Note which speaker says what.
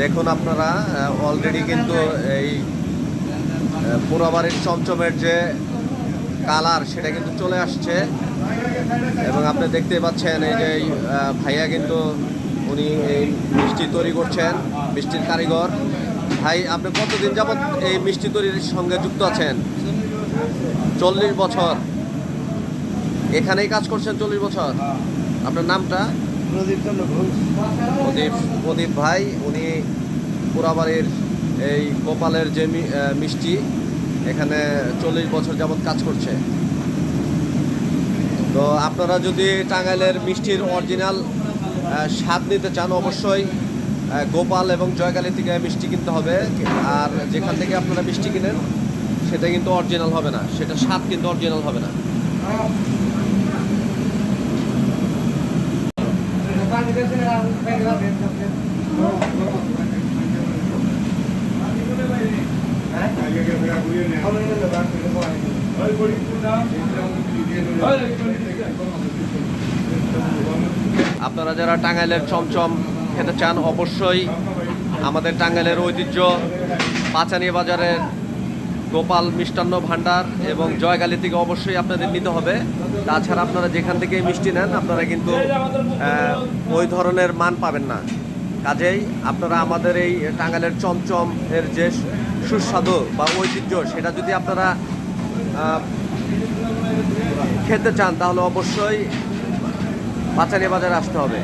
Speaker 1: দেখুন আপনারা অলরেডি কিন্তু এই পোড়াবাড়ির চমচমের যে কালার, সেটা কিন্তু চলে আসছে। এবং আপনি দেখতে পাচ্ছেন এই যে ভাইয়া কিন্তু উনি এই মিষ্টি তৈরি করছেন, মিষ্টির কারিগর। ভাই, আপনি কতদিন যাবৎ এই মিষ্টি তৈরির সঙ্গে যুক্ত আছেন? চল্লিশ বছর। এখানেই কাজ করছেন চল্লিশ বছর? আপনার নামটা?
Speaker 2: প্রদীপ
Speaker 1: প্রদীপ ভাই, উনি পুরাবাড়ির এই গোপালের যে মিষ্টি, এখানে চল্লিশ বছর যাবৎ কাজ করছে। তো আপনারা যদি টাঙ্গাইলের মিষ্টির অরিজিনাল স্বাদ নিতে চান, অবশ্যই গোপাল এবং জয়কালী থেকে মিষ্টি কিনতে হবে। আর যেখান থেকে আপনারা মিষ্টি কিনেন, সেটা কিন্তু অরিজিনাল হবে না। সেটা স্বাদ কিন্তু অরিজিনাল হবে না। আপনারা যারা টাঙ্গাইলের চমচম খেতে চান অবশ্যই আমাদের টাঙ্গাইলের ঐতিহ্য পাঁচানি বাজারের গোপাল মিষ্টান্ন ভাণ্ডার এবং জয়গালি থেকে অবশ্যই আপনাদের নিতে হবে। তাছাড়া আপনারা যেখান থেকে মিষ্টি নেন, আপনারা কিন্তু ওই ধরনের মান পাবেন না। কাজেই আপনারা আমাদের এই টাঙ্গাইলের চমচম এর যে সুস্বাদু বা ঐতিহ্য, সেটা যদি আপনারা খেতে চান, তাহলে অবশ্যই পাঁচানি বাজারে আসতে হবে।